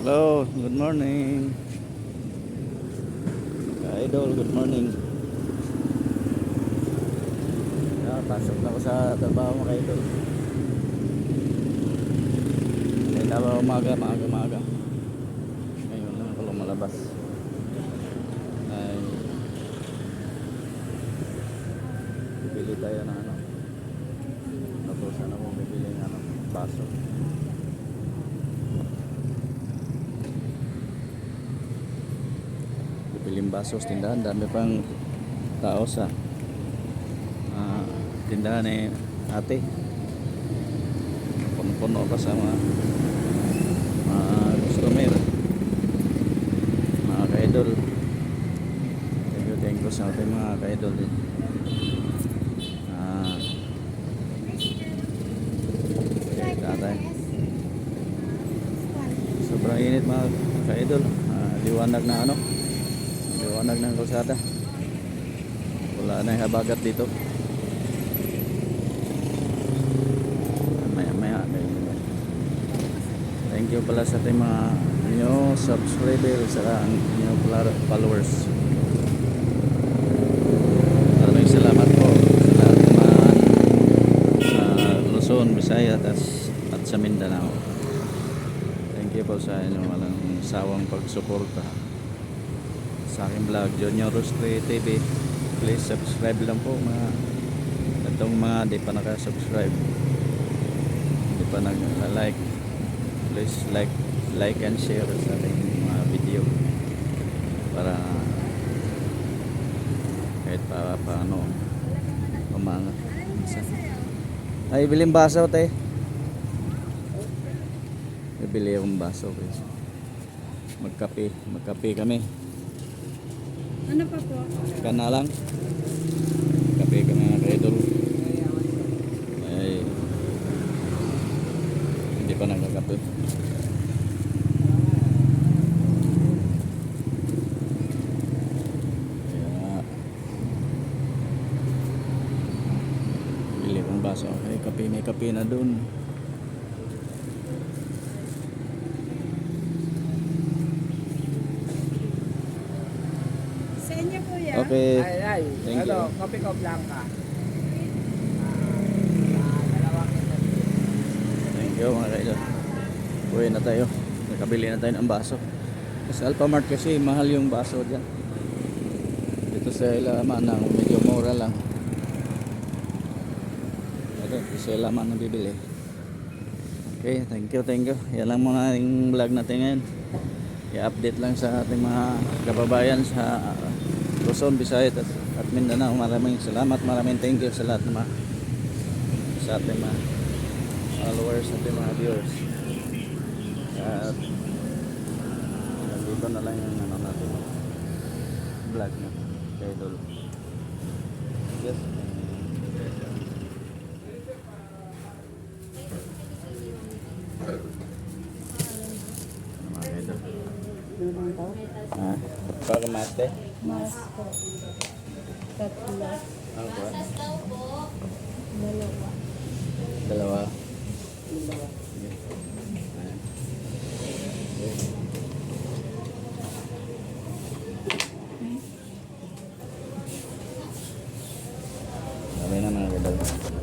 Hello, good morning. Idol, good morning. Ah, pasok na ako sa trabaho mga idol. Hindi na ba umaga, maaga, maaga. Ngayon lang ako lumalabas. Ay, bibili tayo ng ano. Tapos ano mo bibili ng ano, baso. Bibiling baso sa tindahan. Dami pang tao sa ah, tindahan ni ate. Puno-puno pa sa mga mga customer. Mga ka-idol. Thank you thank you sa ating mga ka-idol. Din ah okay, sobrang init mga ka-idol. Ah, liwanag na ano liwanag ng kalsada. Wala na yung habagat dito. Maya maya. Thank you pala sa ating mga new subscriber sa new followers. Maraming salamat po sa lahat ng mga sa Luzon, Visayas at, at sa Mindanao. Thank you po sa inyong walang sawang pagsuporta sa aking vlog Junior Rostri TV please subscribe lang po mga itong mga di pa naka-subscribe. Di pa nag-like. Please like like and share sa ating mga video. Para kahit pa paano umangat. Ay biling baso te. Bibili akong baso guys. Magkape magkape kami Ano pa po? ka na lang. Kape ka na idol. Ay. Hindi pa nagkakape. Baso. Ay kape may kape na dun Sa inyo po yan? Okay Ay, ay. Thank ano, you. Kopi ko blanca. Thank you mga kaidol. Uwi na tayo. Nakabili na tayo ng baso. Sa Alphamart kasi mahal yung baso dyan. Dito sa Ilaman na medyo mura lang. Ito, dito sa Ilaman na bibili. Okay, thank you, thank you. Yan lang muna yung vlog natin ngayon. I-update lang sa ating mga kababayan sa Luzon, Visayas at, at Mindanao. Maraming salamat, maraming thank you sa lahat ng mga sa ating mga followers at yung mga viewers. At nandito na lang yung ano natin vlog na kay Dol. Yes. Ano mga idol? Ano po? Ah, para mate. Mas po. Tatlo. Ano ba? Dalawa. Dalawa. Ayan. Okay. Sabi na mga. Bye-bye.